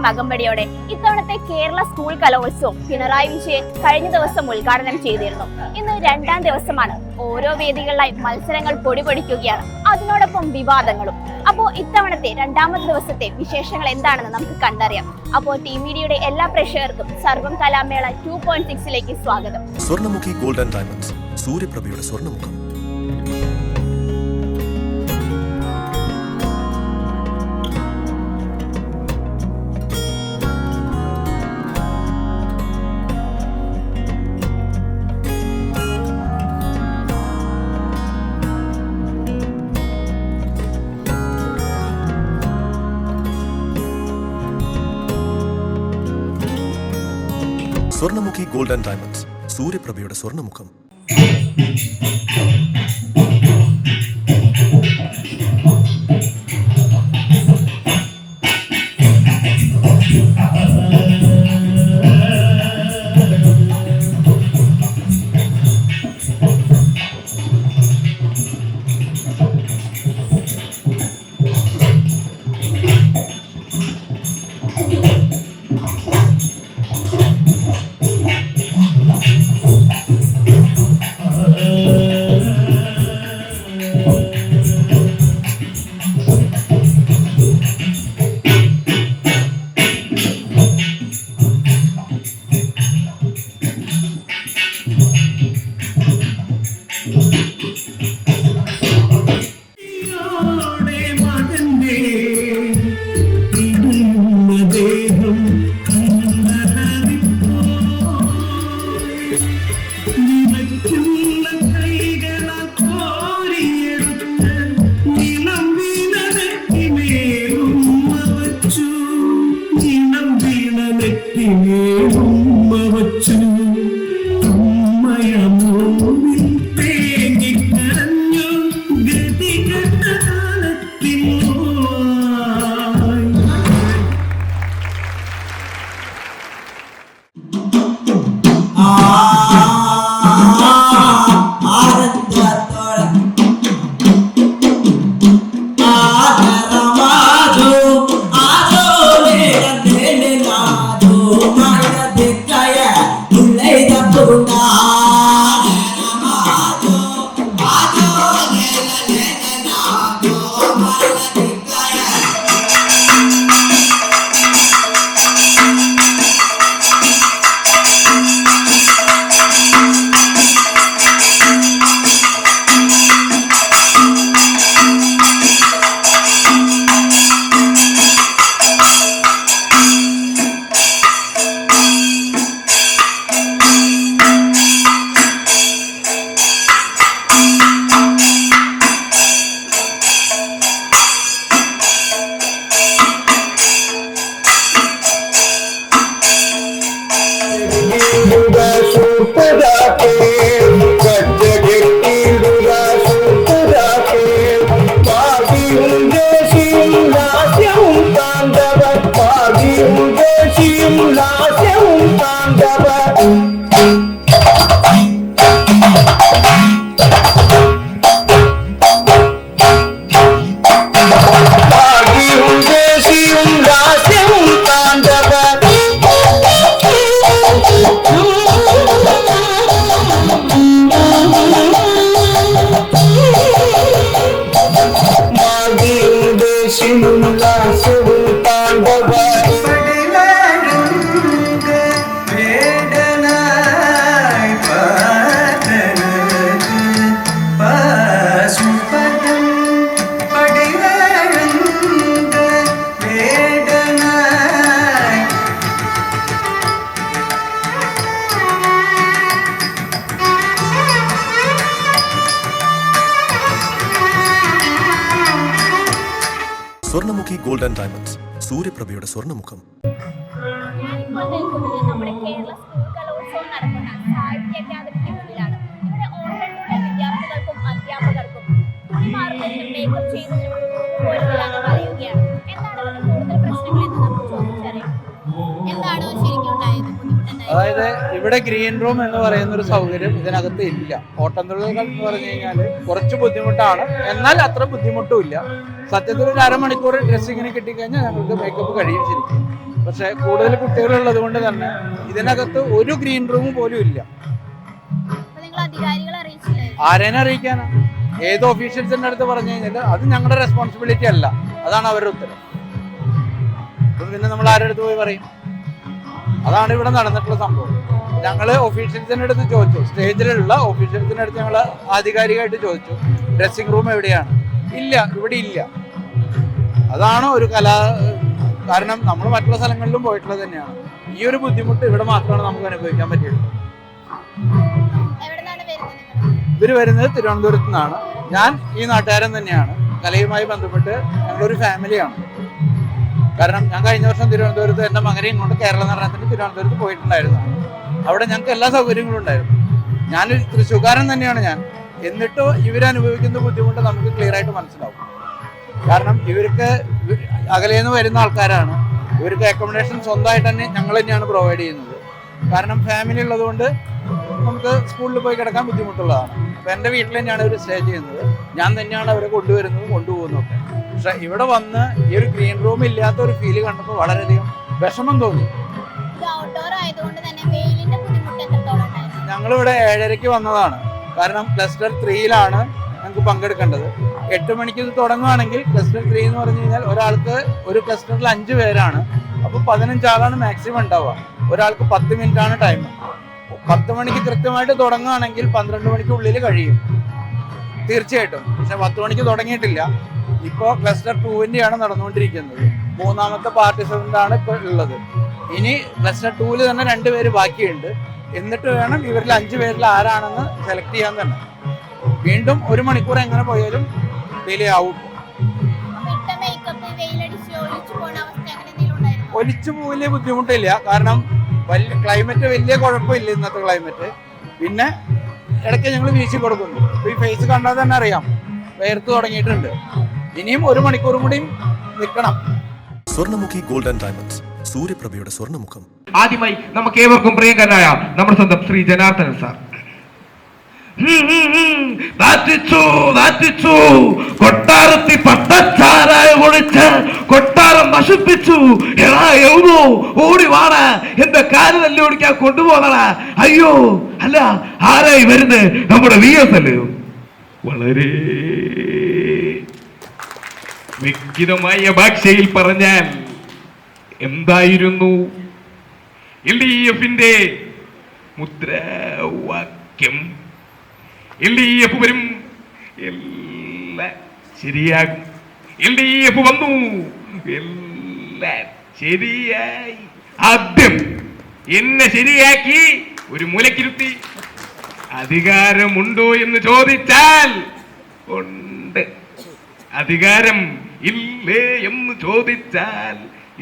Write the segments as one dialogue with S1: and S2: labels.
S1: കുടമാറ്റത്തിന്റെയും അകമ്പടിയോടെ ഇത്തവണത്തെ കേരള സ്കൂൾ കലോത്സവം പിണറായി വിജയൻ കഴിഞ്ഞ ദിവസം ഉദ്ഘാടനം ചെയ്തിരുന്നു. ഇന്ന് രണ്ടാം ദിവസമാണ്. ഓരോ വേദികളിലായി മത്സരങ്ങൾ പൊടിപൊടിക്കുകയാണ്. അതിനോടൊപ്പം വിവാദങ്ങളും. അപ്പോ ഇത്തവണത്തെ രണ്ടാമത്തെ ദിവസത്തെ വിശേഷങ്ങൾ എന്താണെന്ന് നമുക്ക് കണ്ടറിയാം. അപ്പോൾ ടി മീഡിയയുടെ എല്ലാ പ്രേക്ഷകർക്കും സർവം കലാമേള ടു പോയിന്റ് സിക്സിലേക്ക് സ്വാഗതം.
S2: സ്വർണമുഖി ഗോൾഡൻ ഡയമണ്ട്സ് സൂര്യപ്രഭയുടെ സ്വർണമുഖം. Swarnamukhi gold and diamonds. സൂര്യപ്രഭയുടെ
S3: സ്വർണമുഖം Yeah.
S2: Swarnamukhi gold and diamonds. സൂര്യപ്രഭയുടെ
S1: സ്വർണമുഖം നമ്മുടെ കേരള സ്കൂൾ വിദ്യാർത്ഥികൾക്കും അധ്യാപകർക്കും പറയുകയാണ് എന്താണ് കൂടുതൽ പ്രശ്നങ്ങൾ എന്ന് നമുക്ക് ചോദിച്ചറിയാം? എന്താണ്
S4: അതായത് ഇവിടെ ഗ്രീൻ റൂം എന്ന് പറയുന്ന ഒരു സൗകര്യം ഇതിനകത്ത് ഇല്ല. ഓട്ടംതുള്ളികൾ എന്ന് പറഞ്ഞു കഴിഞ്ഞാൽ കുറച്ച് ബുദ്ധിമുട്ടാണ്. എന്നാൽ അത്ര ബുദ്ധിമുട്ടും ഇല്ല. സത്യത്തിൽ ഒരു അരമണിക്കൂർ ഡ്രസ്സിങ്ങിന് കിട്ടിക്കഴിഞ്ഞാൽ ഞങ്ങൾക്ക് മേക്കപ്പ് കഴിയും ശരിക്കും. പക്ഷെ കൂടുതൽ കുട്ടികളുള്ളത് കൊണ്ട് തന്നെ ഇതിനകത്ത് ഒരു ഗ്രീൻ റൂം പോലും ഇല്ല. ആരേനെ അറിയിക്കാനാ? ഏത് ഓഫീഷ്യൽസിന്റെ അടുത്ത് പറഞ്ഞു കഴിഞ്ഞാൽ അത് ഞങ്ങളുടെ റെസ്പോൺസിബിലിറ്റി അല്ല. അതാണ് അവരുടെ ഉത്തരം. പിന്നെ നമ്മൾ ആരുടെ അടുത്ത് പോയി പറയും? അതാണ് ഇവിടെ നടന്നിട്ടുള്ള സംഭവം. ഞങ്ങൾ ഒഫീഷ്യൽസിന്റെ അടുത്ത് ചോദിച്ചു. സ്റ്റേജിലുള്ള ഒഫീഷ്യൽസിന്റെ അടുത്ത് ഞങ്ങൾ ആധികാരികമായിട്ട് ചോദിച്ചു. ഡ്രസ്സിംഗ് റൂം എവിടെയാണ്? ഇല്ല ഇവിടെ ഇല്ല. അതാണ് ഒരു കലാ കാരണം നമ്മൾ മറ്റുള്ള സ്ഥലങ്ങളിലും പോയിട്ടുള്ളത് തന്നെയാണ്. ഈ ഒരു ബുദ്ധിമുട്ട് ഇവിടെ മാത്രമാണ് നമുക്ക് അനുഭവിക്കാൻ പറ്റിയിട്ടുള്ളത്. ഇവർ വരുന്നത് തിരുവനന്തപുരത്ത് നിന്നാണ് ഞാൻ ഈ നാട്ടുകാരൻ തന്നെയാണ്. കലയുമായി ബന്ധപ്പെട്ട് ഞങ്ങളൊരു ഫാമിലിയാണ് കാരണം ഞാൻ കഴിഞ്ഞ വർഷം തിരുവനന്തപുരത്ത് എന്റെ മകനെയും കൊണ്ട് കേരള നടനത്തിന് തിരുവനന്തപുരത്ത് പോയിട്ടുണ്ടായിരുന്നു. അവിടെ ഞങ്ങൾക്ക് എല്ലാ സൗകര്യങ്ങളും ഉണ്ടായിരുന്നു. ഞാനൊരു തൃശ്ശൂക്കാരൻ തന്നെയാണ് ഞാൻ. എന്നിട്ട് ഇവരനുഭവിക്കുന്ന ബുദ്ധിമുട്ട് നമുക്ക് ക്ലിയർ ആയിട്ട് മനസ്സിലാവും. കാരണം ഇവർക്ക് അകലേന്ന് വരുന്ന ആൾക്കാരാണ്. ഇവർക്ക് അക്കോമഡേഷൻ സ്വന്തമായിട്ട് തന്നെ ഞങ്ങൾ തന്നെയാണ് പ്രൊവൈഡ് ചെയ്യുന്നത്. കാരണം ഫാമിലി ഉള്ളതുകൊണ്ട് നമുക്ക് സ്കൂളിൽ പോയി കിടക്കാൻ ബുദ്ധിമുട്ടുള്ളതാണ്. അപ്പം എന്റെ വീട്ടിൽ തന്നെയാണ് ഇവർ സ്റ്റേ ചെയ്യുന്നത്. ഞാൻ തന്നെയാണ് അവരെ കൊണ്ടുവരുന്നതും കൊണ്ടുപോകുന്നതൊക്കെ പക്ഷെ ഇവിടെ വന്ന് ഈ ഒരു ഗ്രീൻ റൂം ഇല്ലാത്ത ഒരു ഫീൽ കണ്ടപ്പോൾ വളരെയധികം വിഷമം തോന്നി. ഞങ്ങളിവിടെ ഏഴരയ്ക്ക് വന്നതാണ്. കാരണം ക്ലസ്റ്റർ ത്രീയിലാണ് ഞങ്ങൾക്ക് പങ്കെടുക്കേണ്ടത്. എട്ട് മണിക്ക് ഇത് തുടങ്ങുകയാണെങ്കിൽ ക്ലസ്റ്റർ ത്രീ എന്ന് പറഞ്ഞു കഴിഞ്ഞാൽ ഒരാൾക്ക് ഒരു ക്ലസ്റ്ററിൽ അഞ്ച് പേരാണ്. അപ്പോൾ പതിനഞ്ചാളാണ് മാക്സിമം ഉണ്ടാവുക. ഒരാൾക്ക് പത്ത് മിനിറ്റ് ആണ് ടൈം പത്ത് മണിക്ക് കൃത്യമായിട്ട് തുടങ്ങുകയാണെങ്കിൽ പന്ത്രണ്ട് മണിക്കുള്ളിൽ കഴിയും. തീർച്ചയായിട്ടും. പക്ഷെ പത്ത് മണിക്ക് തുടങ്ങിയിട്ടില്ല. ഇപ്പോൾ ക്ലസ്റ്റർ ടൂവിന്റെയാണ് നടന്നുകൊണ്ടിരിക്കുന്നത്. മൂന്നാമത്തെ പാർട്ടിസിപ്പന്റാണ് ഇപ്പൊ ഇപ്പോൾ ഉള്ളത്. ഇനി ക്ലസ്റ്റർ ടൂവിൽ തന്നെ രണ്ടുപേര് ബാക്കിയുണ്ട്. എന്നിട്ട് വേണം ഇവരിൽ അഞ്ചു പേരിൽ ആരാണെന്ന് സെലക്ട് ചെയ്യാൻ തന്നെ. വീണ്ടും ഒരു മണിക്കൂർ എങ്ങനെ പോയാലും ഡിലേ ആവും. ഒലിച്ചു പോവില്ല ബുദ്ധിമുട്ടില്ല. കാരണം വലിയ ക്ലൈമറ്റ് വലിയ കുഴപ്പമില്ല ഇന്നത്തെ ക്ലൈമറ്റ് പിന്നെ ഇടയ്ക്ക് ഞങ്ങൾ വീശി കൊടുക്കുന്നു. ഈ ഫേസ് കണ്ടാൽ തന്നെ അറിയാം. വേർത്ത് തുടങ്ങിയിട്ടുണ്ട്. ഇനിയും ഒരു മണിക്കൂർ കൂടിയും നിൽക്കണം.
S2: Swarnamukhi golden diamonds. സൂര്യപ്രഭയുടെ സ്വർണമുഖം.
S5: ആദ്യമായി നമുക്ക് ഏവർക്കും പ്രിയങ്കരനായ നമ്മുടെ സ്വന്തം ശ്രീ ജനാർദ്ദനൻ സാർ. ഹും, ഹും, ഹും. നാറ്റിച്ചു നാറ്റിച്ചു കൊട്ടാരത്തി പട്ടച്ചാരായ കൊട്ടാരം നശിപ്പിച്ചു. എടാ എവിടോ ഓടി വാട. എന്റെ കാൽ തല്ലി ഓടിക്കാൻ കൊണ്ടുപോകണ അയ്യോ അല്ല ആരായി വരുന്നത്? നമ്മുടെ വി എസ് അല്ലയോ? വളരെ വ്യക്തിതമായ ഭാഷയിൽ പറഞ്ഞാൽ എന്തായിരുന്നു? എൽ ഡി എഫിന്റെ മുദ്രാവാക്യം. എൽ ഡി എഫ് വരും. എല്ലാം ശരിയാകും. എൽ ഡി എഫ് വന്നു. എല്ലാം ശരിയായി. ആദ്യം എന്നെ ശരിയാക്കി ഒരു മൂലക്കിരുത്തി. അധികാരമുണ്ടോ എന്ന് ചോദിച്ചാൽ ഉണ്ട്. അധികാരം ഇല്ലേ എന്ന് ചോദിച്ചാൽ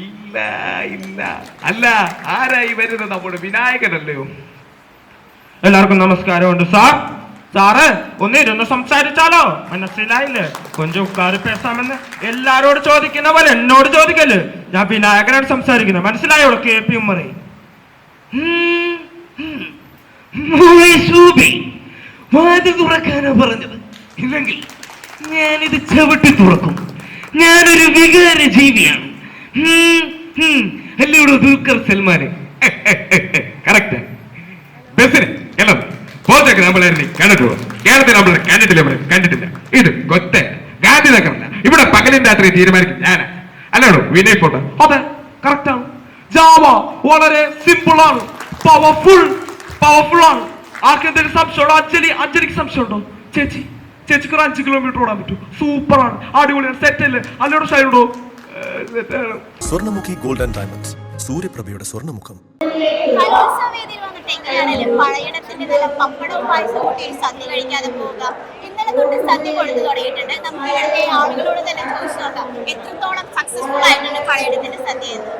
S5: ഇല്ല ഇല്ല. അല്ല ആരായി വരുന്നത് നമ്മുടെ വിനായകനല്ലയോ എല്ലാവർക്കും നമസ്കാരമുണ്ട്. സാർ സാറ് ഒന്ന് ഇരുന്ന് സംസാരിച്ചാലോ? മനസ്സിലായില്ലേ? കൊഞ്ചം ഉക്കാറ് പേസാമെന്ന് എല്ലാരോട് ചോദിക്കുന്ന പോലെ എന്നോട് ചോദിക്കൽ ഞാൻ വിനായകനോട് സംസാരിക്കുന്നത് മനസ്സിലായോ കെ പി ഉമ്മറി? പറഞ്ഞത്. ഇല്ലെങ്കിൽ ഞാനിത് ചവിട്ടി തുറക്കും. ഞാനൊരു വികാര ജീവിയാണ്. ഹും, ഹും. അല്ലേ ഇവിടെ ദുൽഖർ സൽമാന്? കറക്റ്റ് ബസ്സിന് എല്ലാം പോച്ചൊക്കെ നമ്മളെ കണ്ടിട്ടു കേരളത്തിൽ നമ്മൾ കണ്ടിട്ടില്ല നമ്മൾ കണ്ടിട്ടില്ല. ഇത് കൊത്ത ഗാന്ധിനഗറല്ല ഇവിടെ പകലും രാത്രി തീരുമാനിക്കും ഞാൻ അല്ലാണോ വിനയ് ഫോട്ടോ. അതെ കറക്റ്റ് ആണ്. ജാവ വളരെ സിമ്പിൾ ആണ്. പവർഫുൾ പവർഫുൾ ആണ്. ആർക്കെന്തെങ്കിലും സംശയമുണ്ടോ? അഞ്ജലി അഞ്ജലിക്ക് സംശയമുണ്ടോ? ചേച്ചി. ചേച്ചിക്ക് ഒരു അഞ്ച് കിലോമീറ്റർ ഓടാൻ പറ്റും. സൂപ്പറാണ്. അടിപൊളിയാണ്. സെറ്റ് അല്ലേ? അല്ലോട് സൈഡോ സെറ്റാണ്
S2: സ്വർണമുഖി ഗോൾഡൻ ഡയമണ്ട്സ് സൂര്യപ്രഭയുടെ സ്വർണമുഖം.
S1: കലോത്സവ വേദിയിൽ വന്നിട്ട് എങ്ങനെയാണേലും പഴയടത്തിന്റെ നല്ല പപ്പടവും പായസം കൂട്ടി സദ്യ കഴിക്കാതെ പോവുക. ഇന്നലെ തൊട്ട് സദ്യ കൊടുത്തു തുടങ്ങിയിട്ടുണ്ട്. നമുക്ക് ഇവിടുത്തെ ആളുകളോട് തന്നെ ചോദിച്ചു നോക്കാം. എത്രത്തോളം സക്സസ്ഫുൾ ആയിട്ടുണ്ട് പഴയടത്തിന്റെ സദ്യ എന്ന്?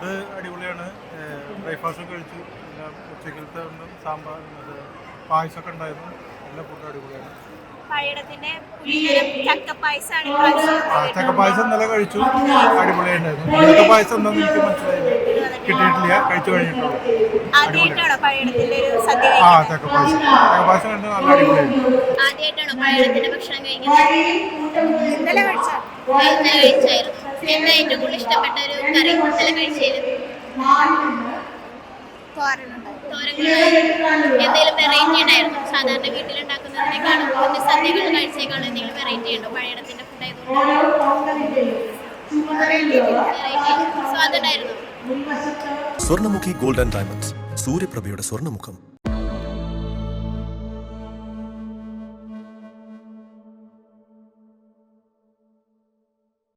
S6: ഫുഡ് അടിപൊളിയാണ്. ബ്രേക്ക്ഫാസ്റ്റ് കഴിച്ചു. പിന്നെ ഉച്ചക്കലത്തെ ഒന്ന് സാമ്പാർ പായസമൊക്കെ ഉണ്ടായിരുന്നു. എല്ലാ ഫുഡും അടിപൊളിയാണ്.
S1: പഴയടത്തിന്റെ ചക്കപ്പായസാണ് ഇപ്രാവശ്യം
S6: ആ ചക്ക പായസം ഇന്നലെ കഴിച്ചു. അടിപൊളിയായിട്ടുണ്ടായിരുന്നു ഇന്നത്തെ പായസം എന്താണെന്ന് എനിക്ക് മനസ്സിലായില്ല. കിട്ടിയിട്ടില്ല. കഴിച്ചു കഴിഞ്ഞിട്ടുള്ളൂ. ആ
S7: കഴിക്കുന്നത്?
S6: തെക്ക് പായസം. ഇഷ്ടപ്പെട്ട ഒരു കണ്ട് നല്ല അടിപൊളിയായിരുന്നു.
S7: ആദ്യമായിട്ടാണോ കറി എന്തെങ്കിലും വെറൈറ്റി ഉണ്ടായിരുന്നു? സാധാരണ വീട്ടിലുണ്ടാക്കുന്നതിനേക്കാളും മറ്റ് സദ്യകൾ കഴിച്ചേക്കാളും എന്തെങ്കിലും വെറൈറ്റി ഉണ്ടോ? പഴയടത്തിന്റെ ഫുഡ് ആയതുകൊണ്ട്?
S2: സ്വർണമുഖി ഗോൾഡ് ഡയമണ്ട്സ് സൂര്യപ്രഭയുടെ സ്വർണമുഖം.